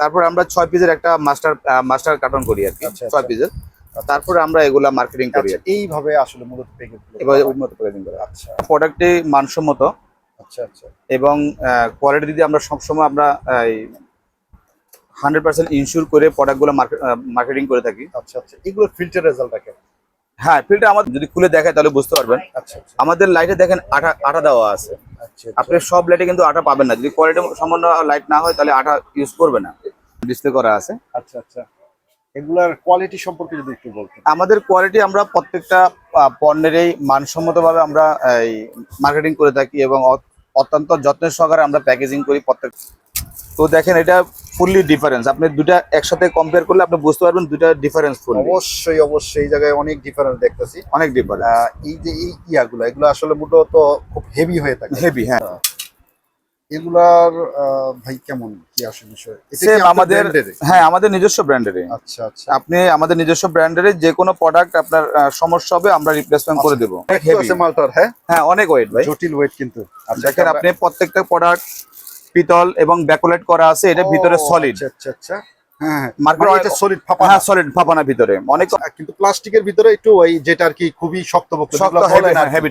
তারপর আমরা ছয় পিসের একটা মাস্টার মাস্টার কার্টন করি আর কি। আচ্ছা, ছয় আচ্ছা। পিসের তারপরে আমরা এগুলা মার্কেটিং করি আচ্ছা, এইভাবে আসলে মূলত এবার উন্নত প্যাকেজিং করা আচ্ছা। প্রোডাক্টে মানসম্মত। আচ্ছা আচ্ছা। এবং কোয়ালিটি দিদি আমরা সবসময় আমরা হান্ড্রেড পার্সেন্ট ইনশিওর করে প্রোডাক্টগুলো মার্কেটিং করে থাকি। আচ্ছা আচ্ছা। এগুলো ফিল্টার রেজাল্টটা কেমন? হ্যাঁ ফিল্টার আমাদের যদি খুলে দেখায় তাহলে বুঝতে পারবেন। আচ্ছা আচ্ছা। আমাদের লাইটে দেখেন আটা আটা দেওয়া আছে। আচ্ছা আপনি সব লাইটে কিন্তু আটা পাবেন না। যদি কোয়ালিটি সম্পন্ন লাইট না হয় তাহলে আটা ইউজ করবে না। ডিসপ্লে করা আছে। আচ্ছা আচ্ছা। এগুলার কোয়ালিটি সম্পর্কে যদি একটু বলতেন। আমাদের কোয়ালিটি আমরা প্রত্যেকটা পণ্যেরই মানসম্মতভাবে আমরা এই মার্কেটিং করে থাকি এবং অত্যন্ত যত্নের সহকারে আমরা প্যাকেজিং করি প্রত্যেক তো দেখেন এটা ফুললি ডিফারেন্স আপনি দুটা একসাথে কম্পেয়ার করলে আপনি বুঝতে পারবেন দুটা ডিফারেন্স ফুল অবশ্যই অবশ্যই এই জায়গায় অনেক ডিফারেন্স দেখতেছি। অনেক ডিফারেন্স এই যে এই ইয়াগুলো এগুলো আসলে মূলত খুব হেভি হয়ে থাকে। হেভি হ্যাঁ। এগুলার ভাই কেমন? কি আসলে বিষয়? সেম আমাদের হ্যাঁ আমাদের নিজস্ব ব্র্যান্ডেরই আচ্ছা আচ্ছা। আপনি আমাদের নিজস্ব ব্র্যান্ডের যে কোনো প্রোডাক্ট আপনার সমস্যা হবে আমরা রিপ্লেসমেন্ট করে দেবো। হেভি আছে মালটার হ্যাঁ? হ্যাঁ অনেক ওয়েট ভাই। জটিল ওয়েট কিন্তু। আচ্ছা দেখেন আপনি প্রত্যেকটা প্রোডাক্ট পিতল এবং ব্যাকলাইট করা আছে এটা ভিতরে সলিড আচ্ছা আচ্ছা আচ্ছা। হ্যাঁ হ্যাঁ মানে হ্যাঁ ফাপানা ভিতরে। প্লাস্টিকের একটু ওই যেটা আর কি খুবই শক্তপোক্ত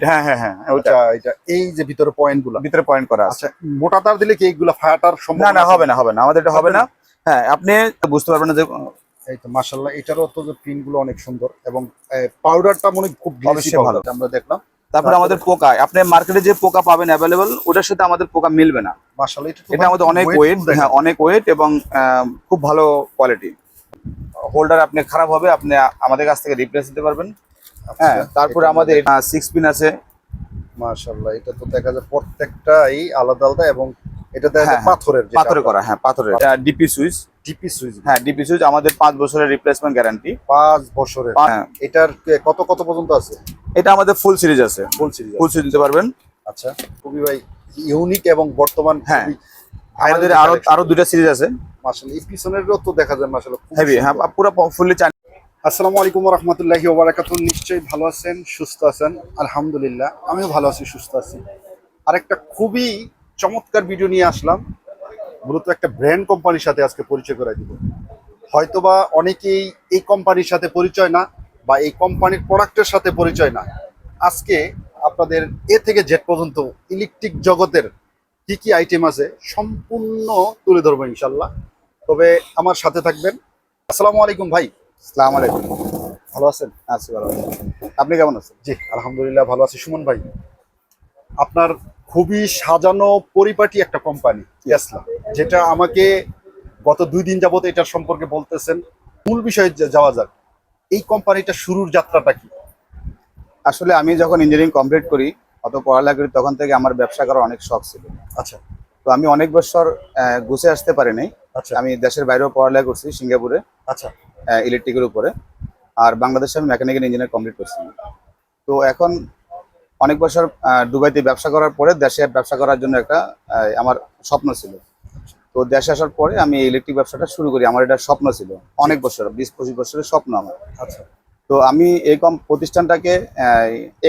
হ্যাঁ হ্যাঁ হ্যাঁ আচ্ছা এই যে ভিতরে পয়েন্টগুলো। ভিতরে পয়েন্ট করা আছে। আচ্ছা মোটা তার দিলে কি এইগুলা ফাটার না হবে না হবে না আমাদের এটা হবে না। হ্যাঁ আপনি বুঝতে পারবেন না যে এই তো মাশাআল্লাহ এটারও তো প্রিন্টগুলো অনেক সুন্দর এবং পাউডারটা মনে হয় খুব। ভালো। আমরা দেখলাম। তারপরে আমাদের পোকা আপনি মার্কেটে যে পোকা পাবেন অ্যাভেলেবল ওটার সাথে আমাদের পোকা মিলবে না। এটা আমাদের অনেক ওয়েট হ্যাঁ অনেক ওয়েট এবং খুব ভালো কোয়ালিটি হোল্ডার আপনি খারাপ হবে আপনি আমাদের কাছ থেকে রিপ্লেস দিতে পারবেন। হ্যাঁ আচ্ছা, তারপরে আমাদের সিক্স পিন আছে। মাশাআল্লাহ এটা তো দেখা যায় প্রত্যেকটাই আলাদা আলাদা এবং এটা হ্যাঁ, হ্যাঁ, পাথরের পাথরে করা হ্যাঁ পাথরের। ডিপি সুইচ ডিপি সুইচ হ্যাঁ ডিপি সুইচ আমাদের পাঁচ বছরের রিপ্লেসমেন্ট গ্যারান্টি পাঁচ বছরের। হ্যাঁ এটার কত কত পর্যন্ত আছে? এটা আমাদের ফুল সিরিজ আছে। ফুল সিরিজ ফুল সিরিজ পারবেন। আচ্ছা খুবই ভাই ইউনিক এবং বর্তমান হ্যাঁ। আমাদের আরও আরও দুটা সিরিজ আছে। মাশাআল্লাহ এই পিছনেরও তো দেখা যায় মাশাআল্লাহ হেভি হ্যাঁ সুন্দর। পুরো ফুললি চান আসসালামু আলাইকুম রহমতুল্লাহি নিশ্চয়ই ভালো আছেন সুস্থ আছেন আলহামদুলিল্লাহ আমিও ভালো আছি সুস্থ আছি। আরেকটা খুবই চমৎকার ভিডিও নিয়ে আসলাম। মূলত একটা ব্র্যান্ড কোম্পানির সাথে আজকে পরিচয় করে দিব। হয়তোবা অনেকেই এই কোম্পানির সাথে পরিচয় না বা এই কোম্পানির প্রোডাক্টের সাথে পরিচয় না। আজকে আপনাদের এ থেকে জেড পর্যন্ত ইলেকট্রিক জগতের কি কি আইটেম আছে সম্পূর্ণ তুলে ধরবো ইনশাল্লাহ তবে আমার সাথে থাকবেন। আসসালামু আলাইকুম ভাই। সালাম আলাইকুম। ভালো আছেন? আছি ভালো আছি। আপনি কেমন আছেন? জি আলহামদুলিল্লাহ ভালো আছি। সুমন ভাই আপনার খুবই সাজানো পরিপাটি একটা কোম্পানি টেসলা যেটা আমাকে গত দুই দিন যাবত এটার সম্পর্কে বলতেছেন। মূল বিষয়ে যাওয়া যাক এই কোম্পানিটা শুরুর যাত্রাটা কি? আসলে আমি যখন ইঞ্জিনিয়ারিং কমপ্লিট করি অত পড়ালেখা করি তখন থেকে আমার ব্যবসা করার অনেক শখ ছিল। আচ্ছা। তো আমি অনেক বছর গুছে আসতে পারিনি আচ্ছা। আমি দেশের বাইরেও পড়ালেখা করছি সিঙ্গাপুরে। আচ্ছা। ইলেকট্রিকের উপরে। আর বাংলাদেশে আমি মেকানিক্যাল ইঞ্জিনিয়ার কমপ্লিট করছি। তো এখন অনেক বছর দুবাইতে ব্যবসা করার পরে দেশে ব্যবসা করার জন্য একটা আমার স্বপ্ন ছিল। তো দেশে আসার পরে আমি ইলেকট্রিক ব্যবসাটা শুরু করি। আমার এটা স্বপ্ন ছিল। অনেক বছর বিশ পঁচিশ বছরের স্বপ্ন আমার। আচ্ছা। তো আমি এই কম প্রতিষ্ঠানটাকে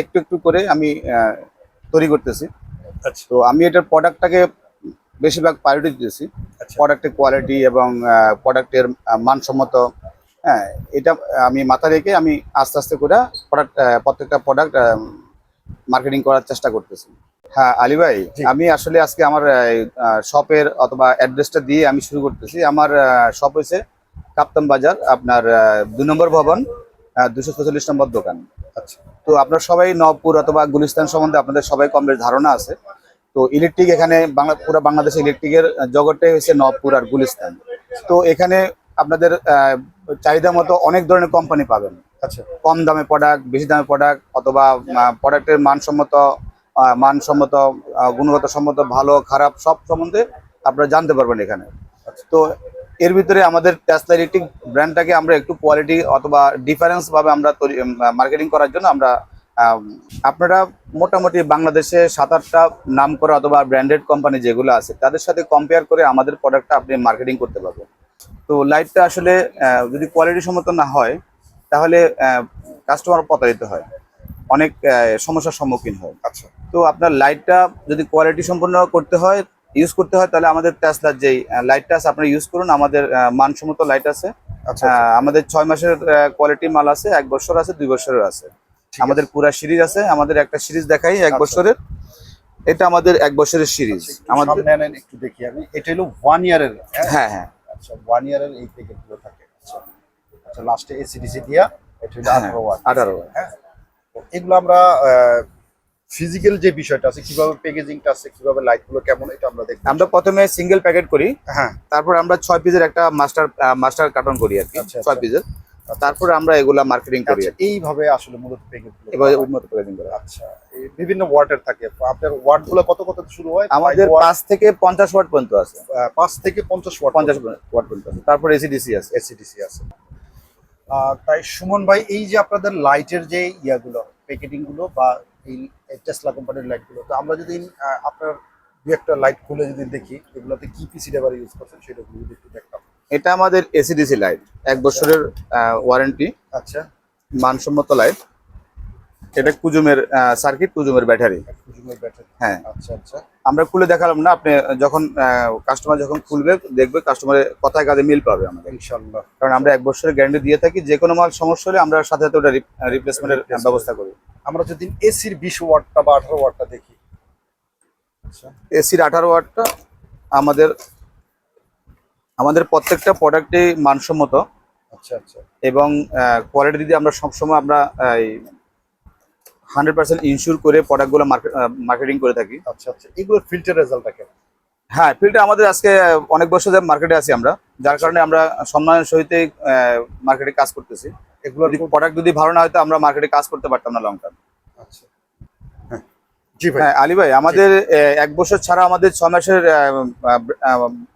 একটু একটু করে আমি তৈরি করতেছি। আচ্ছা। তো আমি এটার প্রোডাক্টটাকে বেশিরভাগ প্রায়োরিটি দিতেছি। আচ্ছা। প্রোডাক্টের কোয়ালিটি এবং প্রোডাক্টের মানসম্মত হ্যাঁ এটা আমি মাথা রেখে আমি আস্তে আস্তে করে প্রোডাক্ট প্রত্যেকটা প্রোডাক্ট মার্কেটিং করার চেষ্টা করতেছি। হ্যাঁ আলী ভাই আমি আসলে আজকে আমার শপের অথবা অ্যাড্রেসটা দিয়ে আমি শুরু করতেছি। আমার শপ হয়েছে কাপ্তান বাজার আপনার দুই নম্বর ভবন দুশো ছচল্লিশ নম্বর দোকান। আচ্ছা। তো আপনার সবাই নবপুর অথবা গুলিস্তান সম্বন্ধে আপনাদের সবাই কম বেশ ধারণা আছে। তো ইলেকট্রিক এখানে বাংলা পুরো বাংলাদেশে ইলেকট্রিকের জগৎটাই হচ্ছে নবপুর আর গুলিস্তান। তো এখানে আপনাদের আহ, চাহিদা মতো অনেক ধরনের কোম্পানি পাবেন। আচ্ছা। কম দামে প্রোডাক্ট বেশি দামে প্রোডাক্ট অথবা প্রোডাক্টের মানসম্মত মানসম্মত গুণগত সম্মত ভালো খারাপ সব সম্বন্ধে আপনারা জানতে পারবেন এখানে। তো এর ভিতরে আমাদের টেসলা ইলেকট্রিক ব্র্যান্ডটাকে আমরা একটু কোয়ালিটি অথবা ডিফারেন্স ভাবে আমরা মার্কেটিং করার জন্য আমরা আম, আপনারা মোটামুটি বাংলাদেশে সাত আটটা নাম করা অথবা ব্র্যান্ডেড কোম্পানি যেগুলো আছে তাদের সাথে কম্পেয়ার করে আমাদের প্রোডাক্টটা আপনি মার্কেটিং করতে পারবেন। তো লাইটটা আসলে যদি কোয়ালিটি সম্মত না হয় তাহলে কাস্টমার প্রতারিত হয়। অনেক সমস্যার সম্মুখীন হয়। আচ্ছা। তো আপনার লাইটটা যদি কোয়ালিটি সম্পন্ন করতে হয় ইউজ করতে হয় তাহলে আমাদের টেসলার যেই লাইটটা আছে আপনারা ইউজ করুন। আমাদের মানসম্মত লাইট আছে। আচ্ছা আমাদের ছয় মাসের কোয়ালিটি মাল আছে এক বছর আছে দুই বছরের আছে। আমাদের পুরা সিরিজ আছে আমাদের একটা সিরিজ দেখাই এক আচ্ছা। বছরের। এটা আমাদের এক বছরের সিরিজ আমাদের আমাদের একটু দেখি আমি। এটা হলো ওয়ান ইয়ারের হ্যাঁ হ্যাঁ। আচ্ছা ওয়ান ইয়ারের এই প্যাকেটগুলো থাকে। আচ্ছা আচ্ছা লাস্টে এসিডিসি দিয়া এটা হলো হ্যাঁ, আঠারো ওয়াট আঠারো হ্যাঁ এগুলো আমরা ফিজিক্যাল যে বিষয়টা আছে কীভাবে প্যাকেজিংটা আছে কীভাবে লাইটগুলো কেমন এটা আমরা দেখি আমরা প্রথমে সিঙ্গেল প্যাকেট করি। হ্যাঁ। তারপর আমরা ছয় পিসের একটা মাস্টার মাস্টার কার্টন করি আর কি আচ্ছা, আচ্ছা। ছয় পিসের তারপরে আমরা এগুলা মার্কেটিং করি আচ্ছা। এইভাবে আসলে মূলত এবার উন্নত প্যাকেজিং করে আচ্ছা বিভিন্ন ওয়াটের থাকে। আপনার ওয়াটগুলো কত কত শুরু হয়? আমাদের পাঁচ থেকে পঞ্চাশ ওয়াট পর্যন্ত আছে। পাঁচ থেকে পঞ্চাশ ওয়াট পঞ্চাশ ওয়াট পর্যন্ত আছে। তারপর এসিডিসি আছে। এসিডিসি আছে। তাই সুমন ভাই এই যে আপনাদের লাইটের যে ইয়াগুলো প্যাকেটিংগুলো বা এই টেসলা কোম্পানির লাইটগুলো তো আমরা যদি আপনার দু একটা লাইট খুলে যদি দেখি এগুলোতে কি পিসি ডেবার ইউজ করছেন সেটা যদি একটু দেখতাম। এটা আমাদের এসিডিসি লাইট এক বছরের ওয়ারেন্টি আচ্ছা। মানসম্মত লাইট এটা কুজুমের সার্কিট কুজুমের ব্যাটারি কুজুমের ব্যাটারি হ্যাঁ। আচ্ছা আচ্ছা। আমরা খুলে দেখালাম না আপনি যখন কাস্টমার যখন খুলবে দেখবে কাস্টমারের কথায় কাজে মিল পাবে আমাদের। ইনশাল্লাহ। কারণ আমরা এক বছরের গ্যারান্টি দিয়ে থাকি যে কোনো মাল সমস্যা হলে আমরা সাথে সাথে ওটা রিপ্লেসমেন্টের ব্যবস্থা করি। আমরা যদি এসির বিশ ওয়াটটা বা আঠারো ওয়াটটা দেখি। আচ্ছা। এসির আঠারো ওয়াটটা আমাদের আমাদের প্রত্যেকটা প্রোডাক্টে মানসম্মত আচ্ছা আচ্ছা। এবং কোয়ালিটি দিদি আমরা সবসময় আমরা হান্ড্রেড পার্সেন্ট ইনশিওর করে প্রোডাক্টগুলো মার্কেটিং করে থাকি। আচ্ছা আচ্ছা। এগুলোর ফিল্টার রেজাল্টটা কেমন? হ্যাঁ ফিল্টার আমাদের আজকে অনেক বছর ধরে মার্কেটে আছি আমরা যার কারণে আমরা সম্মানের সহিত মার্কেটে কাজ করতেছি। এগুলো যদি প্রোডাক্ট যদি ভালো না হয়তো আমরা মার্কেটে কাজ করতে পারতাম না লং টার্ম আচ্ছা। জি ভাই। হ্যাঁ আলী ভাই আমাদের এক বছর ছাড়া আমাদের ছ মাসের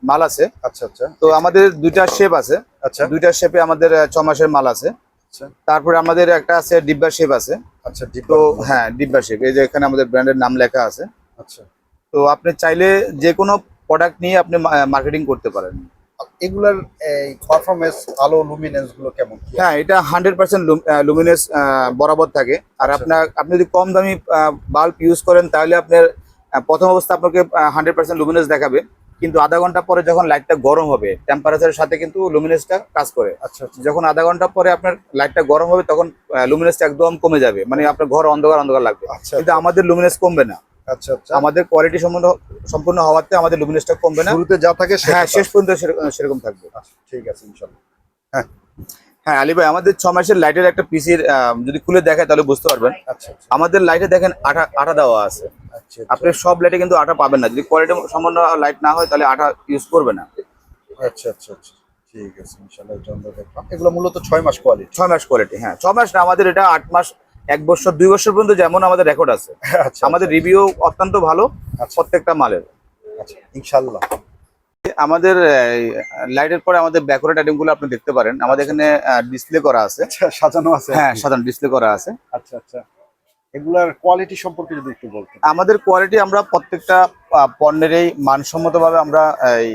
মাল আছে। আচ্ছা আচ্ছা। তো আমাদের দুইটা শেপ আছে। আচ্ছা। দুইটা শেপে আমাদের আহ, ছ মাসের মাল আছে। আচ্ছা। তারপরে আমাদের একটা আছে ডিব্বা শেপ আছে। আচ্ছা তো হ্যাঁ ডিব্বা শেপ এই যে এখানে আমাদের ব্র্যান্ডের নাম লেখা আছে। আচ্ছা। তো আপনি চাইলে যে কোনো প্রোডাক্ট নিয়ে আপনি মার্কেটিং করতে পারেন। এগুলার এই পারফরমেন্স আলো লুমিনেন্সগুলো কেমন? হ্যাঁ এটা হান্ড্রেড পার্সেন্ট লুমিনাস বরাবর থাকে। আর আচ্ছা। আপনার আপনি যদি কম দামি বাল্ব ইউজ করেন তাহলে আপনার প্রথম অবস্থা আপনাকে হান্ড্রেড পার্সেন্ট লুমিনাস দেখাবে। কিন্তু আধা ঘণ্টা পরে যখন লাইটটা গরম হবে টেম্পারেচারের সাথে কিন্তু লুমিনাসটা কাজ করে। আচ্ছা আচ্ছা। যখন আধা ঘণ্টা পরে আপনার লাইটটা গরম হবে তখন লুমিনাসটা একদম কমে যাবে। মানে আপনার ঘর অন্ধকার অন্ধকার লাগবে। আচ্ছা কিন্তু আমাদের লুমিনাস কমবে না। আচ্ছা আচ্ছা। আমাদের কোয়ালিটি সম্পূর্ণ সম্পূর্ণ হওয়াতে আমাদের লুমিনাসটা কমবে না। শুরুতে যা থাকে হ্যাঁ শেষ পর্যন্ত সেরকম- থাকবে। আচ্ছা, ঠিক আছে ইনশাল্লাহ। হ্যাঁ। আলী ভাই আমাদের ছ মাসের লাইটের একটা পিসির যদি খুলে দেখায় তাহলে বুঝতে পারবেন। আচ্ছা আচ্ছা। আমাদের লাইটে দেখেন আঠা আঠা দেওয়া আছে। আচ্ছা আপনি সব লাইটে কিন্তু আঠা পাবেন না। যদি কোয়ালিটি সম্পন্ন লাইট না হয় তাহলে আঠা ইউজ করবে না। আচ্ছা আচ্ছা আচ্ছা। ঠিক আছে ইনশাল্লাহ এটা আমরা দেখলাম। এগুলো মূলত ছয় মাস কোয়ালিটি ছয় মাস কোয়ালিটি হ্যাঁ। ছ মাস না আমাদের এটা আট মাস এক বছর দুই বছর পর্যন্ত যেমন আমাদের রেকর্ড আছে। আচ্ছা আমাদের রিভিউ অত্যন্ত ভালো আচ্ছা। প্রত্যেকটা মালের। আচ্ছা ইনশাল্লাহ আমাদের লাইটের পরে আমাদের ব্যাকওয়ার্ড আইটেমগুলো আপনি দেখতে পারেন। আমাদের এখানে ডিসপ্লে করা আছে। আচ্ছা সাজানো আছে হ্যাঁ সাজানো ডিসপ্লে করা আছে। আচ্ছা আচ্ছা। এগুলার কোয়ালিটি সম্পর্কে যদি একটু বলতেন। আমাদের কোয়ালিটি আমরা প্রত্যেকটা পণ্যেরই মানসম্মতভাবে আমরা এই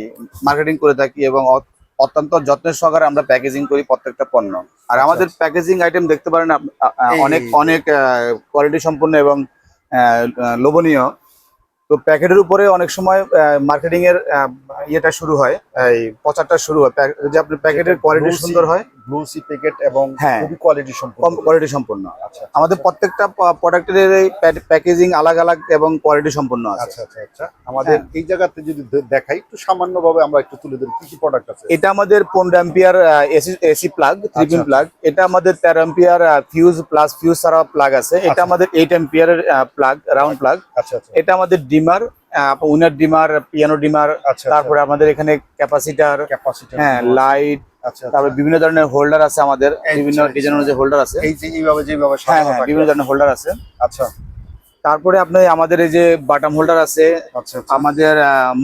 মার্কেটিং করে থাকি এবং অত্যন্ত যত্নের সহকারে আমরা প্যাকেজিং করি প্রত্যেকটা পণ্য। আর আমাদের প্যাকেজিং আইটেম দেখতে পারেন অনেক অনেক কোয়ালিটি সম্পন্ন এবং লোভনীয়। তো প্যাকেটের উপরে অনেক সময় মার্কেটিং এর ইয়েটা শুরু হয় এই প্রচারটা শুরু হয়। যে যদি আপনার প্যাকেটের কোয়ালিটি সুন্দর হয়। গ্লোসি প্যাকেট এবং হ্যাঁ। খুবই কোয়ালিটি সম্পন্ন। কোয়ালিটি সম্পন্ন। আচ্ছা আমাদের প্রত্যেকটা প্রোডাক্টের প্যাকেজিং আলাদা আলাদা এবং কোয়ালিটি সম্পন্ন আছে। আচ্ছা আচ্ছা আচ্ছা। আমাদের এই জায়গাতে যদি দেখাই একটু সামান্য ভাবে আমরা একটু তুলে ধরি কি কি প্রোডাক্ট আছে? এটা আমাদের পনেরো ampere AC AC plug three pin আচ্ছা। প্লাগ এটা আমাদের তেরো অ্যাম্পিয়ার ফিউজ প্লাস ফিউজ ছাড়া প্লাগ আছে। এটা আচ্ছা। আমাদের এইট অ্যাম্পিয়ারের প্লাগ রাউন্ড প্লাগ আচ্ছা আচ্ছা। এটা আমাদের dimmer winner dimmer piano dimmer আচ্ছা তারপরে আমাদের এখানে ক্যাপাসিটার ক্যাপাসিটি হ্যাঁ লাইট আচ্ছা তারপরে বিভিন্ন ধরনের হোল্ডার আছে আমাদের এই বিভিন্ন আচ্ছা, ডিজাইনের যে হোল্ডার আছে। এই যে এইভাবে যেভাবে হ্যাঁ হ্যাঁ বিভিন্ন ধরনের হোল্ডার আছে। আচ্ছা। তারপরে আপনি আমাদের এই যে বাটাম হোল্ডার আছে আচ্ছা আচ্ছা। আমাদের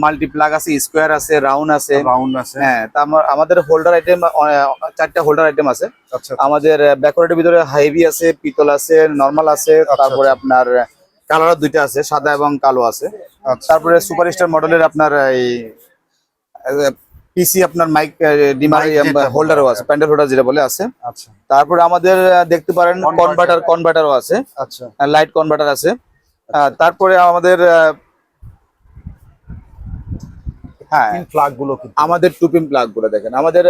মাল্টি প্লাগ আছে স্কোয়ার আছে রাউন্ড আছে। রাউন্ড আছে। হ্যাঁ আমাদের হোল্ডার আইটেম চারটা হোল্ডার আইটেম আছে। আচ্ছা আমাদের ব্যাকওয়ার্ডের ভিতরে হাইভি আছে পিতল আছে নর্মাল আছে আচ্ছা, তারপরে আপনার কালার দুইটা আছে সাদা এবং কালো আছে। তারপরে সুপারস্টার মডেলের আপনার এই পিসি আপনার মাইক ডিমার হোল্ডারও আছে প্যান্ডেল হোল্ডার যেটা বলে আছে। আচ্ছা। তারপরে আমাদের দেখতে পারেন। কনভার্টার কনভার্টারও আছে। আচ্ছা। লাইট কনভার্টার আছে। তারপরে আমাদের হ্যাঁ। প্লাগগুলো আমাদের টুপিন প্লাগগুলো দেখেন। আমাদের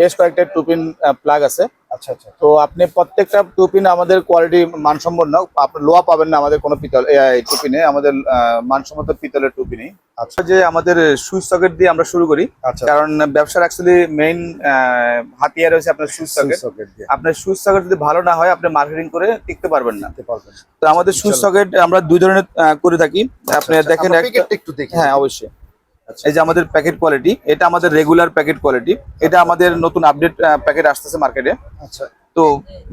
বেশ কয়েকটা টুপিন প্লাগ আছে। আচ্ছা আচ্ছা তো আপনি প্রত্যেকটা টুপিন আমাদের কোয়ালিটি মানসম্পন্ন আপনি লোয়া পাবেন না আমাদের কোনো পিতল টুপিনে। আমাদের মানসম্মত পিতলের টুপিনই। আচ্ছা। যে আমাদের সুইচ সকেট দিয়ে আমরা শুরু করি আচ্ছা। কারণ ব্যবসার অ্যাকচুয়ালি মেইন হাতিয়ার হচ্ছে আপনার সুইচ সকেট আপনার সুইচ সকেট যদি ভালো না হয় আপনি মার্কেটিং করে টিকতে পারবেন না। তো আমাদের সুইচ সকেট আমরা দুই ধরনের করে থাকি। আপনি দেখেন একটা দেখি। হ্যাঁ অবশ্যই। আচ্ছা। এই যে আমাদের প্যাকেট কোয়ালিটি এটা আমাদের রেগুলার প্যাকেট কোয়ালিটি এটা আমাদের নতুন আপডেট প্যাকেট আসতেছে মার্কেটে আচ্ছা। তো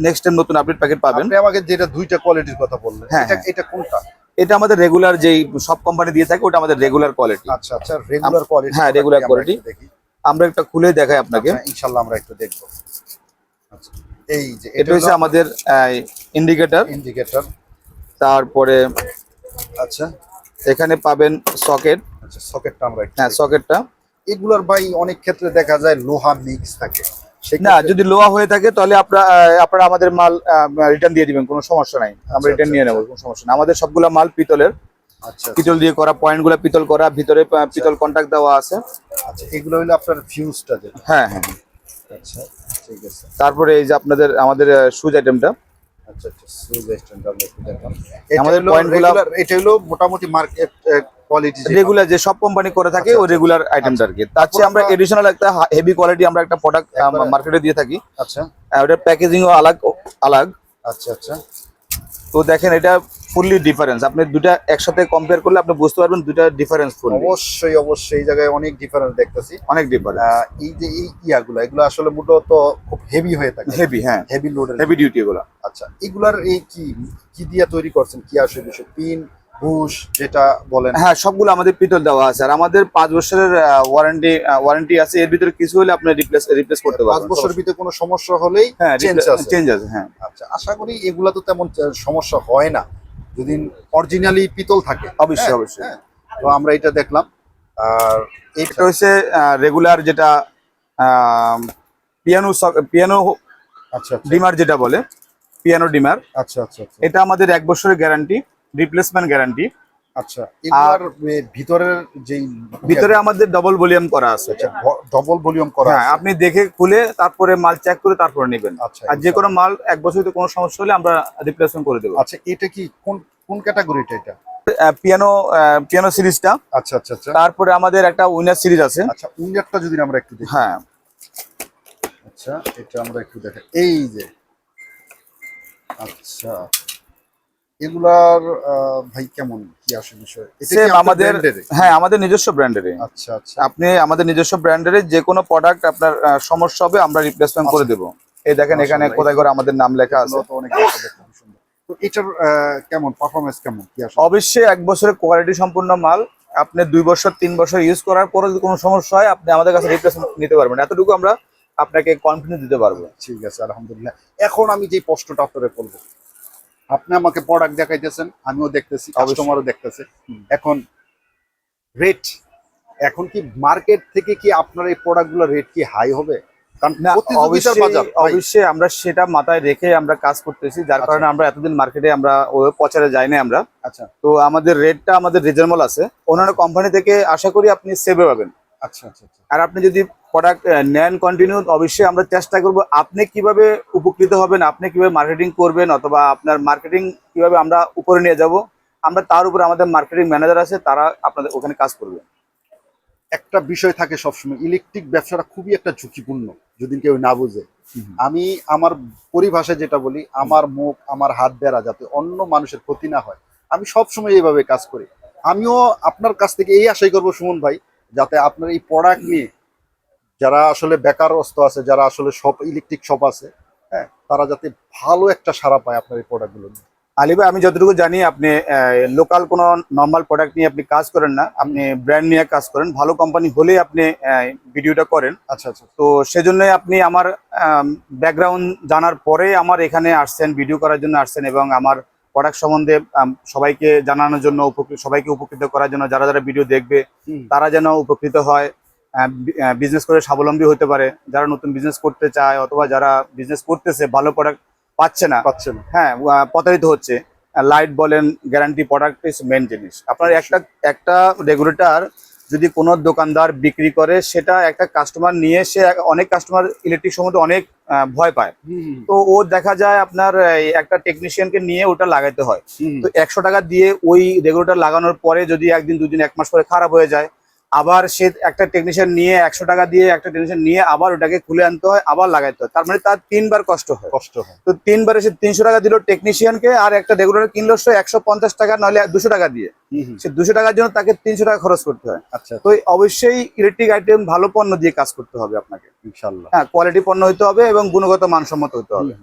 নেক্সট টাইম নতুন আপডেট প্যাকেট পাবেন। আপনি আমাকে যেটা দুইটা কোয়ালিটির কথা বললেন হ্যাঁ, এটা হ্যাঁ। এটা কোনটা? এটা আমাদের রেগুলার যেই সব কোম্পানি দিয়ে থাকে ওটা আমাদের রেগুলার কোয়ালিটি আচ্ছা আচ্ছা রেগুলার কোয়ালিটি হ্যাঁ, রেগুলার কোয়ালিটি দেখি। আমরা একটা খুলে দেখাই আপনাকে। আচ্ছা, ইনশাআল্লাহ আমরা একটু দেখব। আচ্ছা এই যে এটা হচ্ছে আমাদের ইন্ডিকেটর ইন্ডিকেটর তারপরে আচ্ছা। এখানে পাবেন সকেট আচ্ছা সকেটটা আমরা হ্যাঁ সকেটটা এগুলার ভাই অনেক ক্ষেত্রে দেখা যায় লোহা মিক্স থাকে। না যদি লোয়া হয়ে থাকে তাহলে আপনারা আপনারা আমাদের মাল রিটার্ন দিয়ে দিবেন কোনো সমস্যা নাই। আমরা আচ্ছা, রিটার্ন আচ্ছা, নিয়ে নেব কোনো সমস্যা নাই। আমাদের সবগুলা মাল পিতলের। আচ্ছা পিতল দিয়ে করা পয়েন্টগুলা পিতল করা ভিতরে পিতল কন্টাক্ট দেওয়া আছে। আচ্ছা এগুলো হলো আপনার ফিউজটা হ্যাঁ হ্যাঁ। আচ্ছা ঠিক আছে। তারপরে এই যে আপনাদের আমাদের সুজ আইটেমটা আচ্ছা আচ্ছা সুজ আমরা একটু আমাদের point এটা হলো মোটামুটি মার্কেট কোয়ালিটি রেগুলার যে সব কোম্পানি করে থাকে আচ্ছা, ওই রেগুলার আইটেমটা আর কি। তার চেয়ে আমরা এডিশনাল একটা হেভি কোয়ালিটি আমরা একটা প্রোডাক্ট মার্কেটে দিয়ে থাকি। আচ্ছা। ওটার প্যাকেজিংও আলাগ আলাগ। আচ্ছা আচ্ছা। তো দেখেন এটা ফুললি ডিফারেন্স আপনি দুটা একসাথে কম্পেয়ার করলে আপনি বুঝতে পারবেন দুটা ডিফারেন্স ফুল অবশ্যই অবশ্যই এই জায়গায় অনেক ডিফারেন্স দেখতেছি। অনেক ডিফারেন্স এই যে এই ইয়াগুলো এগুলো আসলে মূলত খুব হেভি হয়ে থাকে। হেভি হ্যাঁ। হেভি লোডের হেভি ডিউটি এগুলো। আচ্ছা এগুলার এই কি কি দিয়ে তৈরি করছেন? কি আসলে পিন বুশ যেটা বলেন। হ্যাঁ সবগুলো আমাদের পিতল দেওয়া আছে। আর আমাদের পাঁচ বছরের ওয়ারেন্টি ওয়ারেন্টি আছে। এর ভিতরে কিছু হলে আপনি রিপ্লেস রিপ্লেস করতে পাঁচ বছরের ভিতরে কোনো সমস্যা হলেই হ্যাঁ চেঞ্জ আছে। চেঞ্জ আছে হ্যাঁ। আচ্ছা আশা করি এগুলা তো তেমন সমস্যা হয় না। যদি অরিজিনালি পিতল থাকে। অবশ্যই হ্যাঁ, অবশ্যই। হ্যাঁ। তো আমরা এটা দেখলাম। আর এটা হচ্ছে রেগুলার যেটা পিয়ানো পিয়ানো আচ্ছা আচ্ছা। ডিমার যেটা বলে পিয়ানো ডিমার। আচ্ছা আচ্ছা আচ্ছা। এটা আমাদের এক বছরের গ্যারান্টি রিপ্লেসমেন্ট গ্যারান্টি আচ্ছা এ, ভিতরের যেই ভিতরে আমাদের ডবল ভলিউম করা আছে। ডবল ভলিউম করা হ্যাঁ আপনি দেখে খুলে তারপরে মাল চেক করে তারপরে নেবেন। আচ্ছা আর যে কোনো মাল এক বছর কোনো সমস্যা হলে আমরা রিপ্লেসমেন্ট করে দেবো। আচ্ছা এটা কি কোন কোন ক্যাটাগরিটা এটা? পিয়ানো পিয়ানো সিরিজটা আচ্ছা আচ্ছা আচ্ছা। তারপরে আমাদের একটা উইনার সিরিজ আছে। আচ্ছা উইনারটা যদি আমরা একটু দেখি। হ্যাঁ। আচ্ছা এটা আমরা একটু দেখি এই যে। আচ্ছা। এগুলার ভাই কেমন কি আসে বিষয়? সেম আমাদের হ্যাঁ আমাদের নিজস্ব ব্র্যান্ডের আচ্ছা আচ্ছা। আপনি আমাদের নিজস্ব ব্র্যান্ডের যে কোনো প্রোডাক্ট আপনার সমস্যা হবে আমরা রিপ্লেসমেন্ট করে দেবো। এই দেখেন এখানে কোথায় করে আমাদের নাম লেখা আছে। অনেক। তো এটার কেমন পারফরমেন্স কেমন? কি আসে? অবশ্যই এক বছরের কোয়ালিটি সম্পূর্ণ মাল। আপনি দুই বছর তিন বছর ইউজ করার পরে যদি কোনো সমস্যা হয় আপনি আমাদের কাছে রিপ্লেসমেন্ট নিতে পারবেন। এতটুকু আমরা আপনাকে কনফিডেন্স দিতে পারব। ঠিক আছে আলহামদুলিল্লাহ। এখন আমি যে প্রশ্নটা আপনারে করব আপনি আমাকে প্রোডাক্ট দেখাইতেছেন আমিও দেখতেছি কাস্টমারও দেখতেছে। এখন রেট এখন কি মার্কেট থেকে কি আপনার এই প্রোডাক্টগুলো রেট কি হাই হবে? অবশ্যই আমরা সেটা মাথায় রেখে আমরা কাজ করতেছি যার আচ্ছা। কারণে আমরা এতদিন মার্কেটে আমরা প্রচারে যাই না আমরা। আচ্ছা। তো আমাদের রেটটা আমাদের রিজনেবল আছে। অন্যান্য কোম্পানি থেকে আশা করি আপনি সেভে পাবেন। আচ্ছা আচ্ছা আচ্ছা। আর আপনি যদি প্রোডাক্ট নেন কন্টিনিউ অবশ্যই আমরা চেষ্টা করব আপনি কীভাবে উপকৃত হবেন আপনি কীভাবে মার্কেটিং করবেন অথবা আপনার মার্কেটিং কীভাবে আমরা উপরে নিয়ে যাব আমরা তার উপর আমাদের মার্কেটিং ম্যানেজার আছে তারা আপনাদের ওখানে কাজ করবে। একটা বিষয় থাকে সবসময় ইলেকট্রিক ব্যবসাটা খুবই একটা ঝুঁকিপূর্ণ যদি কেউ না বুঝে। আমি আমার পরিভাষায় যেটা বলি আমার মুখ আমার হাত দ্বারা যাতে অন্য মানুষের ক্ষতি না হয় আমি সবসময় এইভাবে কাজ করি। আমিও আপনার কাছ থেকে এই আশাই করব সুমন ভাই যাতে আপনার এই প্রোডাক্ট নিয়ে যারা আসলে বেকারস্ত আছে যারা আসলে সব ইলেকট্রিক শপ আছে হ্যাঁ তারা যাতে ভালো একটা সারা পায় আপনার এই প্রোডাক্টগুলো নিয়ে। আলী ভাই আমি যতটুকু জানি আপনি লোকাল কোনো নর্মাল প্রোডাক্ট নিয়ে আপনি কাজ করেন না। আপনি ব্র্যান্ড নিয়ে কাজ করেন। ভালো কোম্পানি হলেই আপনি ভিডিওটা করেন। আচ্ছা আচ্ছা। তো সেজন্যই আপনি আমার ব্যাকগ্রাউন্ড জানার পরে আমার এখানে আসছেন ভিডিও করার জন্য আসছেন এবং আমার প্রোডাক্ট সম্বন্ধে সবাইকে জানানোর জন্য উপকৃত সবাইকে উপকৃত করার জন্য যারা যারা ভিডিও দেখবে তারা যেন উপকৃত হয়। বিজনেস করে স্বাবলম্বী হতে পারে যারা নতুন বিজনেস করতে চায় অথবা যারা বিজনেস করতেছে ভালো প্রোডাক্ট পাচ্ছে না পাচ্ছে না। হ্যাঁ প্রতারিত হচ্ছে লাইট বলেন গ্যারান্টি প্রোডাক্ট ইস মেন জিনিস। আপনার একটা একটা রেগুলেটর যদি কোনো দোকানদার বিক্রি করে সেটা একটা কাস্টমার নিয়ে সে অনেক কাস্টমার ইলেকট্রিক সম্বন্ধে অনেক ভয় পায়। তো ও দেখা যায় আপনার একটা টেকনিশিয়ানকে নিয়ে ওটা লাগাইতে হয়। তো একশো টাকা দিয়ে ওই রেগুলেটর লাগানোর পরে যদি একদিন দুদিন এক মাস পরে খারাপ হয়ে যায় আবার সে একটা টেকনিশিয়ান নিয়ে একশো টাকা দিয়ে একটা টেকনিশিয়ান নিয়ে আবার ওটাকে খুলে আনতে হয় আবার লাগাইতে হয়। তার মানে তার তিনবার কষ্ট হয়। কষ্ট হয়। তো তিনবারে সে তিনশো টাকা দিল টেকনিশিয়ানকে আর একটা রেগুলার কিনলো সে একশো পঞ্চাশ টাকা নাহলে দুশো টাকা দিয়ে। সে দুশো টাকার জন্য তাকে তিনশো টাকা খরচ করতে হয়। আচ্ছা। তো অবশ্যই ইলেকট্রিক আইটেম ভালো পণ্য দিয়ে কাজ করতে হবে আপনাকে। ইনশাল্লাহ। হ্যাঁ কোয়ালিটি পণ্য হতে হবে এবং গুণগত মানসম্মত হতে হবে।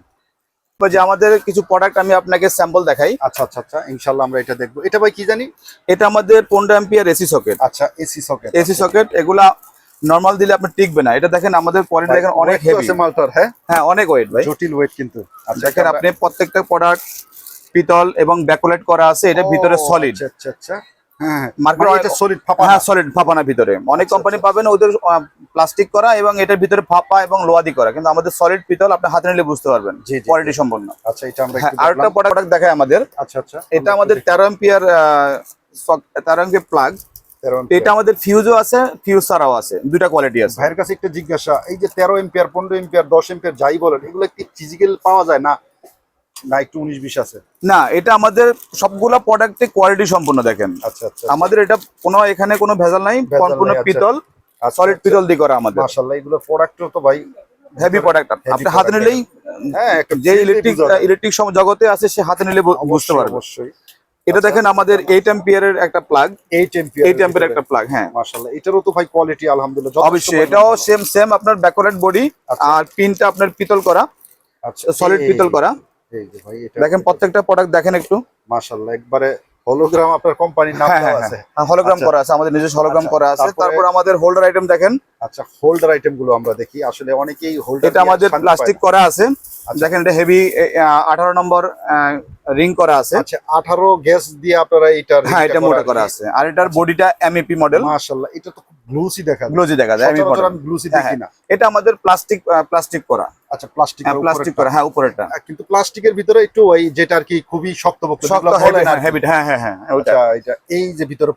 যে আমাদের কিছু প্রোডাক্ট আমি আপনাকে স্যাম্পল দেখাই। আচ্ছা আচ্ছা আচ্ছা ইনশাল্লাহ আমরা এটা দেখব। এটা ভাই কি জানি? এটা আমাদের পনেরো এম্পিয়ার এসি সকেট আচ্ছা এসি সকেট এসি সকেট এগুলা নর্মাল দিলে আপনি টিকবে না। এটা দেখেন আমাদের কোয়ালিটি দেখেন অনেক হেভি মালটার হ্যাঁ? হ্যাঁ অনেক ওয়েট ভাই। জটিল ওয়েট কিন্তু। আচ্ছা দেখেন আপনি প্রত্যেকটা প্রোডাক্ট পিতল এবং ব্যাকোলেট করা আছে এটা ভিতরে সলিড আচ্ছা আচ্ছা। আচ্ছা হ্যাঁ। হ্যাঁ মানে হ্যাঁ সলিড ফাঁপানা ভিতরে। অনেক আচ্ছা, কোম্পানি আচ্ছা। পাবেন ওদের প্লাস্টিক করা এবং এটার ভিতরে ফাঁপা এবং লোয়াদি করা। কিন্তু আমাদের সলিড পিতল আপনি হাতে নিলে বুঝতে পারবেন। কোয়ালিটি সম্পন্ন। আচ্ছা এটা আমরা আরেকটা প্রোডাক্ট দেখায় আমাদের। আচ্ছা আচ্ছা। এটা আমাদের তেরো এম্পিয়ার তেরো এম্পিয়ার প্লাগ এটা আমাদের ফিউজও আছে ফিউজ ছাড়াও আছে। দুইটা কোয়ালিটি আছে। ভাইয়ের কাছে একটা জিজ্ঞাসা এই যে তেরো এম্পিয়ার পনেরো এম্পিয়ার দশ এম্পিয়ার যাই বলেন এগুলো কি ফিজিক্যাল পাওয়া যায় না? না একটু আছে? না এটা আমাদের সবগুলা প্রোডাক্টে কোয়ালিটি সম্পূর্ণ দেখেন। আচ্ছা আচ্ছা আমাদের এটা কোনো এখানে কোনো ভেজাল নাই সম্পূর্ণ আচ্ছা। পিতল আচ্ছা, সলিড আচ্ছা। পিতল দিয়ে করা আমাদের। মাশাআল্লাহ এগুলো প্রোডাক্টও তো ভাই হেভি প্রোডাক্ট আপনি হাতে নিলেই হ্যাঁ যে ইলেকট্রিক ইলেকট্রিক জগতে আছে সে হাতে নিলে বুঝতে পারবে। অবশ্যই। এটা আচ্ছা। দেখেন আমাদের এইট এম্পিয়ারের একটা প্লাগ এইট এম্পিয়ার এম্পিয়ার একটা প্লাগ হ্যাঁ। মাশাআল্লাহ এটারও তো ভাই কোয়ালিটি আলহামদুলিল্লাহ অবশ্যই এটাও সেম সেম আপনার ব্যাকওয়ার্ড বডি আচ্ছা। আর পিনটা আপনার পিতল করা আচ্ছা সলিড পিতল করা। এই যে ভাই এটা দেখেন প্রত্যেকটা প্রোডাক্ট দেখেন একটু। মাশাআল্লাহ একবারে হলোগ্রাম আপনার কোম্পানির নাম হ্যাঁ দেওয়া হ্যাঁ আছে। হলোগ্রাম আচ্ছা। করা আছে আমাদের নিজস্ব হলোগ্রাম আচ্ছা, করা আছে। তারপর? আমাদের হোল্ডার আইটেম দেখেন। আচ্ছা হোল্ডার আইটেমগুলো আমরা দেখি। আসলে অনেকেই হোল্ডার এটা আমাদের প্লাস্টিক করা আছে। দেখেন এটা হেভি আঠারো নম্বর রিং করা আছে। আচ্ছা আঠারো গ্যাস দিয়ে আপনারা এটার হ্যাঁ এটা মোটা করা আছে। আর এটার বডিটা এমএপি মডেল মাশাআল্লাহ এটা তো গ্লুসি দেখা যায়। দেখা যায় এমএপি সচরাচর মডেল গ্লুসি হ্যাঁ, দেখি না। এটা আমাদের প্লাস্টিক প্লাস্টিক করা। আচ্ছা প্লাস্টিক হ্যাঁ প্লাস্টিক করা হ্যাঁ উপরেরটা। কিন্তু প্লাস্টিকের ভিতরে একটু ওই যেটা আর কি খুবই শক্তপোক্ত শক্ত হ্যাঁ হ্যাঁ হ্যাঁ ওটা আচ্ছা এটা এই যে ভিতরে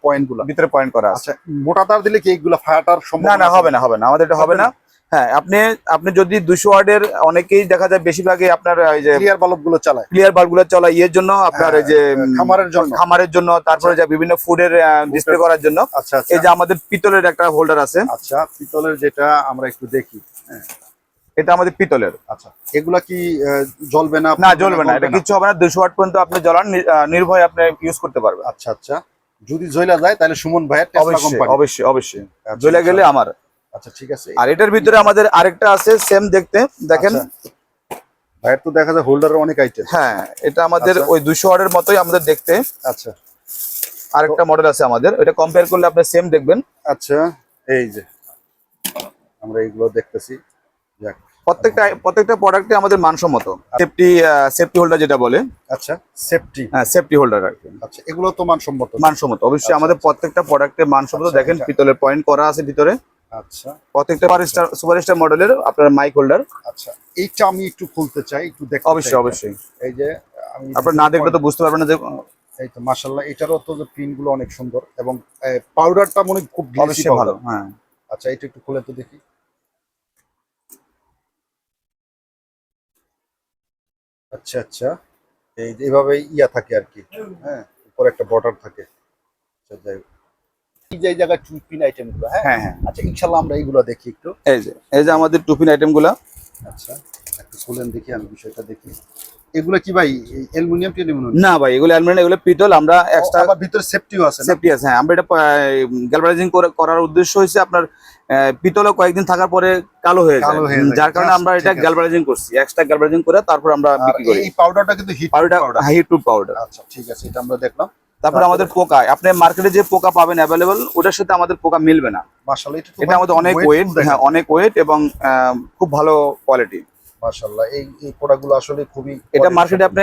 ভিতরে পয়েন্ট করা আছে। আচ্ছা মোটা তার দিলে কি এইগুলো ফাটার না সম্ভাবনা না আছে? হবে না হবে না আমাদের এটা হবে না? হ্যাঁ আপনি আপনি যদি দুশো ওয়ার্ডের অনেকেই দেখা যায় বেশিরভাগই আপনার এই যে ক্লিয়ার বাল্বগুলো চালায়। ক্লিয়ার বাল্বগুলো চলা ইয়ের জন্য আপনার এই যে খামারের জন্য। খামারের জন্য তারপরে যে বিভিন্ন ফুডের ডিসপ্লে করার জন্য। আচ্ছা আচ্ছা। এই যে আমাদের পিতলের একটা হোল্ডার আছে। আচ্ছা পিতলের যেটা আমরা একটু দেখি। এটা আমাদের পিতলের। আচ্ছা এগুলা কি জ্বলবে না? না জ্বলবে না এটা কিছু হবে না দুশো ওয়াট পর্যন্ত আপনি জ্বলান নির্ভয়ে আপনি ইউজ করতে পারবেন। আচ্ছা আচ্ছা। যদি জ্বলা যায় তাহলে সুমন ভাইয়ের অবশ্যই অবশ্যই অবশ্যই। আচ্ছা, জ্বলে গেলে আমার। আচ্ছা ঠিক আছে। আর এটার ভিতরে আমাদের আরেকটা আছে সেম দেখতে দেখেন। আচ্ছা। ভাইয়ের তো দেখা যায় হোল্ডারের অনেক আইটেম হ্যাঁ এটা আমাদের আচ্ছা। ওই দুশো ওয়াটের মতোই আমাদের দেখতে। আচ্ছা। আরেকটা মডেল আছে আমাদের এটা কম্পেয়ার করলে আপনি সেম দেখবেন। আচ্ছা এই যে আমরা এইগুলো দেখতেছি। যাক। প্রত্যেকটা প্রত্যেকটা প্রোডাক্টে আমাদের মানসম্মত। সেফটি সেফটি হোল্ডার যেটা বলে। আচ্ছা সেফটি হ্যাঁ সেফটি হোল্ডার আর আচ্ছা এগুলো তো মানসম্মত। মানসম্মত অবশ্যই আচ্ছা, আমাদের প্রত্যেকটা প্রোডাক্টে মানসম্মত। দেখেন। পিতলের পয়েন্ট করা আছে ভিতরে। আচ্ছা। প্রত্যেকটা সুপারস্টার সুপারস্টার মডেলের আপনার মাইক হোল্ডার আচ্ছা। এইটা আমি একটু খুলতে চাই একটু দেখতে অবশ্যই অবশ্যই। এই যে আমি আপনার না দেখলে তো বুঝতে পারবেন না যে এই তো মাশাআল্লাহ এটারও তো যে গুলো অনেক সুন্দর এবং পাউডারটা মনে খুব অবশ্যই ভালো হ্যাঁ। আচ্ছা এটা একটু খুলে তো দেখি। আচ্ছা আচ্ছা। এই যে এভাবে ইয়া থাকে আর কি হ্যাঁ উপরে একটা বর্ডার থাকে। আচ্ছা যাই হোক। যে জায়গায় হ্যাঁ? হ্যাঁ হ্যাঁ। আচ্ছা আমরা এইগুলো দেখি একটু। এই যে এই যে আমাদের টুপিন আচ্ছা একটু খুলেন দেখি আমি বিষয়টা দেখি। এগুলো কি ভাই অ্যালুমিনিয়াম টেলুমিনিয়াম না ভাই এগুলো অ্যালুমিনিয়াম এগুলো পিতল আমরা এক্সট্রা আবার ভিতরে সেফটিও আছে সেফটি আছে হ্যাঁ আমরা এটা গ্যালভানাইজিং করার উদ্দেশ্য হচ্ছে আপনার পিতলও কয়েকদিন থাকার পরে কালো হয়ে যায়। যার কারণে আমরা এটা। গ্যালভানাইজিং করছি এক্সট্রা গ্যালভানাইজিং করে তারপর আমরা আর বিক্রি করি। এই পাউডারটা কিন্তু হিট পাউডার টু পাউডার আচ্ছা ঠিক আছে এটা আমরা দেখলাম। তারপর আমাদের পোকা আপনি মার্কেটে যে পোকা পাবেন অ্যাভেলেবল ওটার সাথে আমাদের পোকা মিলবে না। এটা আমাদের অনেক ওয়েট হ্যাঁ অনেক ওয়েট এবং খুব ভালো কোয়ালিটি মাশাআল্লাহ এই এই প্রোডাক্টগুলো আসলে খুবই এটা মার্কেটে আপনি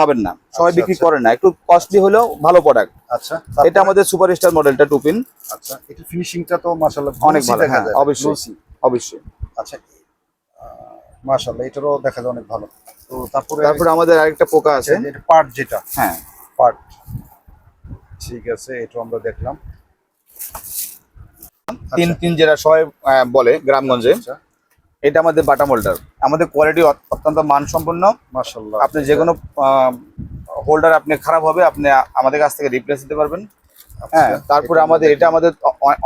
পাবেন না। সবাই আচ্ছা, বিক্রি আচ্ছা। করেন না একটু কস্টলি হলেও ভালো প্রোডাক্ট আচ্ছা এটা আমাদের সুপারস্টার মডেলটা টুপিন আচ্ছা এটা ফিনিশিংটা তো মাশাআল্লাহ অনেক ভালো, হ্যাঁ, অবশ্যই। অবশ্যই। আচ্ছা মাশাআল্লাহ এটারও দেখা যায় অনেক ভালো। তো তারপরে তারপরে আমাদের আরেকটা পোকা আছে। এটা পার্ট যেটা। হ্যাঁ। পার্ট ঠিক আছে এটা আমরা দেখলাম। তিন তিন যেটা সবাই বলে গ্রামগঞ্জে। আচ্ছা। এটা আমাদের বাটা হোল্ডার আমাদের কোয়ালিটি অত্যন্ত মানসম্পন্ন। মাশাআল্লাহ। আপনি যে কোনো হোল্ডার আপনি খারাপ হবে আপনি আমাদের কাছ থেকে রিপ্লেস দিতে পারবেন। হ্যাঁ তারপরে আমাদের এটা আমাদের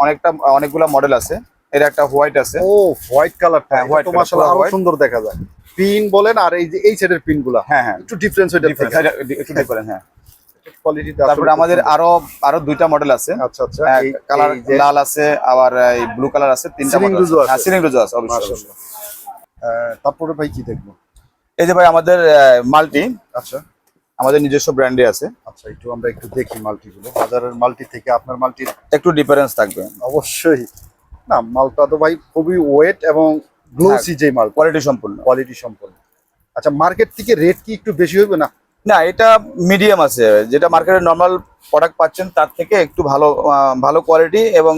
অনেকটা অনেকগুলো মডেল আছে। এর একটা হোয়াইট আছে। ও হোয়াইট কালারটা হ্যাঁ, হোয়াইট মাশাআল্লাহ আরও সুন্দর দেখা যায়। পিন বলেন আর এই যে এই সাইডের পিনগুলা। হ্যাঁ হ্যাঁ। একটু ডিফারেন্স একটু difference, হ্যাঁ। কোয়ালিটিটা তারপরে আমাদের আরও আরও দুইটা মডেল আছে। আচ্ছা আচ্ছা। এই কালার লাল আছে আবার এই ব্লু কালার আছে তিনটা মডেল আছে। হ্যাঁ সিলিং রুজু আছে অবশ্যই তারপরে ভাই কি দেখব? এই যে ভাই আমাদের মাল্টি আচ্ছা। আমাদের নিজস্ব ব্র্যান্ডে আছে। আচ্ছা একটু আমরা একটু দেখি মাল্টিগুলো বাজারের মাল্টি থেকে আপনার মাল্টির একটু ডিফারেন্স থাকবে। অবশ্যই। না মালটা তো ভাই খুবই ওয়েট এবং গ্লোসি যে মাল কোয়ালিটি সম্পূর্ণ। কোয়ালিটি সম্পূর্ণ। আচ্ছা মার্কেট থেকে রেট কি একটু বেশি হবে না? না এটা মিডিয়াম আছে। যেটা মার্কেটে নর্মাল প্রোডাক্ট পাচ্ছেন তার থেকে একটু ভালো ভালো কোয়ালিটি এবং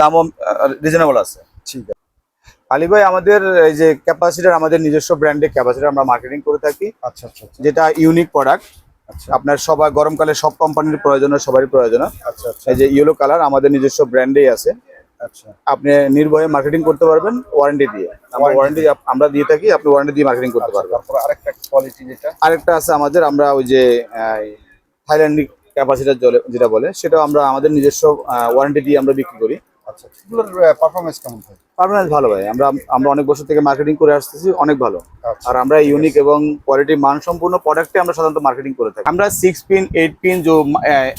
দামও রিজনেবল আছে। ঠিক আছে। আলী ভাই আমাদের এই যে ক্যাপাসিটার আমাদের নিজস্ব ব্র্যান্ডের ক্যাপাসিটার আমরা মার্কেটিং করে থাকি। আচ্ছা আচ্ছা আচ্ছা। যেটা ইউনিক প্রোডাক্ট আচ্ছা। আপনার সবাই গরমকালে সব কোম্পানির প্রয়োজন সবারই প্রয়োজন। আচ্ছা আচ্ছা। এই যে ইয়েলো কালার আমাদের নিজস্ব ব্র্যান্ডেই আছে। আপনি নির্ভয়ে মার্কেটিং করতে পারবেন ওয়ারেন্টি দিয়ে। আমরা ওয়ারেন্টি আমরা দিয়ে থাকি আপনি ওয়ারেন্টি দিয়ে মার্কেটিং করতে আচ্ছা, পারবেন। আরেকটা কোয়ালিটি যেটা? আরেকটা আছে আমাদের আমরা ওই যে থাইল্যান্ডিক ক্যাপাসিটার যেটা বলে সেটাও আমরা আমাদের নিজস্ব ওয়ারেন্টি দিয়ে আমরা বিক্রি করি। আচ্ছা এগুলোর পারফরমেন্স কেমন থাকে পারফরমেন্স ভালো ভাই। আমরা আমরা অনেক বছর থেকে মার্কেটিং করে আসতেছি অনেক ভালো। আচ্ছা। আর আমরা ইউনিক এবং কোয়ালিটি মানসম্পন্ন প্রোডাক্টে আমরা সাধারণত মার্কেটিং করে থাকি। আমরা সিক্স পিন এইট পিন যে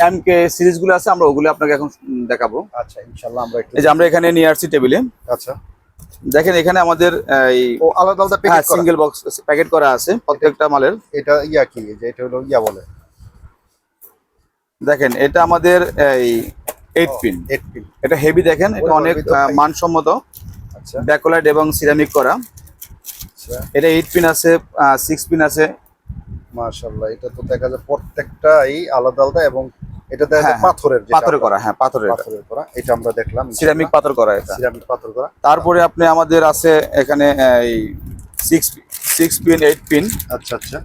এম কে সিরিজগুলো আছে আমরা ওগুলো আপনাকে এখন দেখাবো। আচ্ছা ইনশাআল্লাহ আমরা এই যে আমরা এখানে নিয়ে আসছি টেবিলে আচ্ছা। দেখেন এখানে আমাদের এই আলাদা আলাদা প্যাকেট সিঙ্গেল বক্স প্যাকেট করা আছে প্রত্যেকটা মালের। এটা ইয়া কি? যে এটা হলো ইয়া বলে। দেখেন এটা আমাদের এই এইট পিন এইট পিন এটা হেভি দেখেন এটা অনেক। মানসম্মত। আচ্ছা। ব্যাকলাইট এবং সিরামিক করা। আচ্ছা। এটা এইট পিন আছে সিক্স পিন আছে। মাশাআল্লাহ এটা তো দেখা যায় প্রত্যেকটাই আলাদা আলাদা এবং এটা দেখা যায় হ্যাঁ, হ্যাঁ। পাথরের পাথরে করা হ্যাঁ পাথরের পাথরের করা এটা আমরা দেখলাম সিরামিক পাথর করা এটা। সিরামিক পাথর করা। তারপরে আপনি আমাদের আছে এখানে এই six six pin eight pin আচ্ছা আচ্ছা।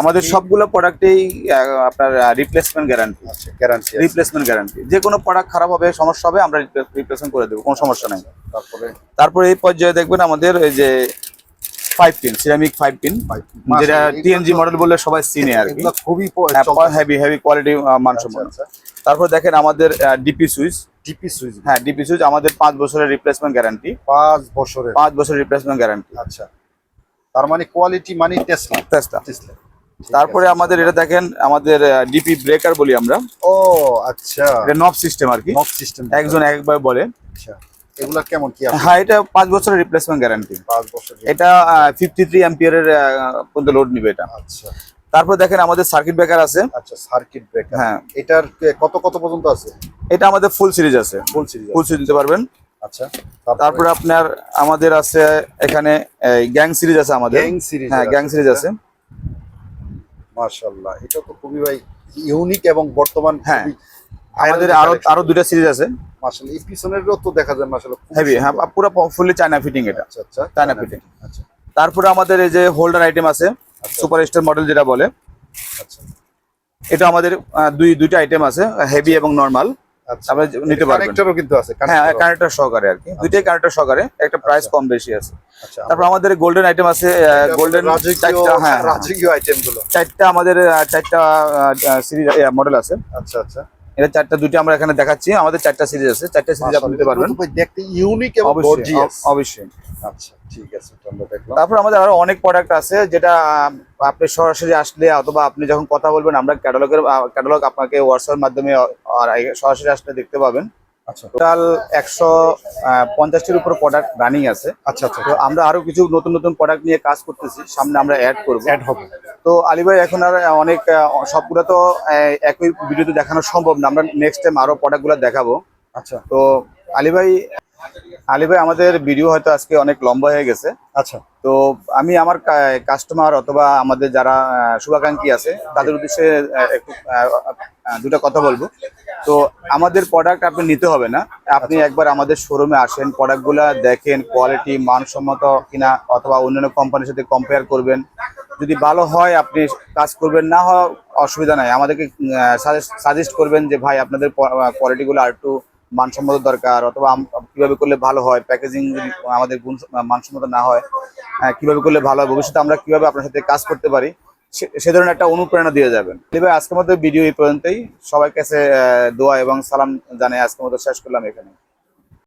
আমাদের সবগুলো প্রোডাক্টেই আপনার রিপ্লেসমেন্ট গ্যারান্টি আচ্ছা গ্যারান্টি রিপ্লেসমেন্ট গ্যারান্টি যে কোনো প্রোডাক্ট খারাপ হবে সমস্যা হবে আমরা রিপ্লেসমেন্ট করে দেবো কোনো সমস্যা নাই। তারপরে? তারপরে এই পর্যায়ে দেখবেন আমাদের এই যে five pin ceramic five pin যেটা টিএনজি মডেল বললে সবাই চিনে আর কি। খুবই। হেভি হেভি কোয়ালিটি মানসম্পন্ন আচ্ছা, আচ্ছা। তারপর দেখেন আমাদের ডিপি সুইচ ডিপি সুইচ হ্যাঁ ডিপি সুইচ আমাদের পাঁচ বছরের রিপ্লেসমেন্ট গ্যারান্টি পাঁচ বছরের। পাঁচ বছরের রিপ্লেসমেন্ট গ্যারান্টি আচ্ছা। তার মানে কোয়ালিটি মানে টেসলা টেসলা তারপরে আমাদের এটা দেখেন আমাদের ডিপি ব্রেকার বলি আমরা। ও আচ্ছা। এটা নব সিস্টেম আর কি। নব সিস্টেম একজন একবার বলে। আচ্ছা। এগুলা কেমন কি আছে? হ্যাঁ এটা পাঁচ বছরের রিপ্লেসমেন্ট গ্যারান্টি পাঁচ বছর এটা ফিফটি থ্রি এম্পিয়ারের পর্যন্ত লোড নিবে এটা। আচ্ছা। তারপর দেখেন আমাদের সার্কিট ব্রেকার আছে। আচ্ছা সার্কিট ব্রেকার হ্যাঁ। এটার কত কত পর্যন্ত আছে? এটা আমাদের ফুল সিরিজ আছে। ফুল সিরিজ ফুল সিরিজ দিতে পারবেন। আচ্ছা তারপরে? আপনার আমাদের আছে এখানে গ্যাং সিরিজ আছে আমাদের। গ্যাং সিরিজ হ্যাঁ গ্যাং সিরিজ আছে। মাশাআল্লাহ এটা তো খুবই ভাই ইউনিক এবং বর্তমান হ্যাঁ। আমাদের আরও আরও দুইটা সিরিজ আছে। মাশাআল্লাহ এই পিছনেরও তো দেখা যায় মাশাআল্লাহ হেভি হ্যাঁ। পুরো ফুললি চায়না ফিটিং এটা। আচ্ছা আচ্ছা চায়না ফিটিং আচ্ছা। তারপরে আমাদের এই যে হোল্ডার আইটেম আছে আচ্ছা। সুপার স্টার মডেল যেটা বলে আচ্ছা। এটা আমাদের দুই দুইটা আইটেম আছে হেভি এবং নর্মাল আচ্ছা। নিতে পারবেন। কানেক্টরও কিন্তু আছে হ্যাঁ কানেক্টর সহকারে আর কি। দুইটাই কানেক্টর সহকারে একটা প্রাইস আচ্ছা। কম বেশি আছে। আচ্ছা। তারপর আমাদের গোল্ডেন আইটেম আছে গোল্ডেন চারটা হ্যাঁ হ্যাঁ, রাজকীয় আইটেমগুলো। চারটা আমাদের চারটা সিরিজ মডেল আছে। আচ্ছা আচ্ছা। এটা চারটা দুটি আমরা এখানে দেখাচ্ছি। আমাদের চারটা সিরিজ আছে। চারটা সিরিজ আপনি নিতে পারবেন। দেখতে ইউনিক এবং গর্জিয়াস অবশ্যই। আচ্ছা ঠিক আছে আমরা দেখলাম। তারপর আমাদের আরও অনেক প্রোডাক্ট আছে যেটা আপনি সরাসরি আসলে অথবা আপনি যখন কথা বলবেন আমরা ক্যাটালগের ক্যাটালগ আপনাকে হোয়াটসঅ্যাপ মাধ্যমে সরাসরি আসলে দেখতে পাবেন। টোটাল একশো পঞ্চাশটির উপর প্রোডাক্ট রানিং আছে। আচ্ছা আচ্ছা তো আমরা আরও কিছু নতুন নতুন প্রোডাক্ট নিয়ে কাজ করতেছি। সামনে আমরা অ্যাড করব। অ্যাড হবে। তো আলী এখন আর অনেক সবগুলো তো একই ভিডিওতে দেখানো সম্ভব না। আমরা নেক্সট টাইম আরও প্রোডাক্টগুলো দেখাবো। আচ্ছা। তো আলী ভাই আলী ভাই আমাদের ভিডিও হয়তো আজকে অনেক লম্বা হয়ে গেছে। আচ্ছা। তো আমি আমার কাস্টমার অথবা আমাদের যারা শুভাকাঙ্ক্ষী আছে তাদের উদ্দেশ্যে একটু দুটো কথা বলব। তো আমাদের প্রোডাক্ট আপনি নিতে হবে না। আপনি একবার আমাদের শোরুমে আসেন প্রোডাক্টগুলো দেখেন কোয়ালিটি মানসম্মত কিনা অথবা অন্যান্য কোম্পানির সাথে কম্পেয়ার করবেন। যদি ভালো হয় আপনি কাজ করবেন না হয় অসুবিধা নাই। আমাদেরকে সাজেস্ট করবেন যে ভাই আপনাদের কোয়ালিটিগুলো আর একটু মানসম্মত দরকার অথবা কীভাবে করলে ভালো হয় প্যাকেজিং যদি আমাদের গুণ মানসম্মত না হয় আহ, কীভাবে করলে ভালো হয় ভবিষ্যতে আমরা কীভাবে আপনার সাথে কাজ করতে পারি সে- ধরনের একটা অনুপ্রেরণা দিয়ে যাবেন। এবার আজকের মতো ভিডিও এই পর্যন্তই। সবাই কাছে দোয়া এবং সালাম জানিয়ে আজকের মতো শেষ করলাম এখানে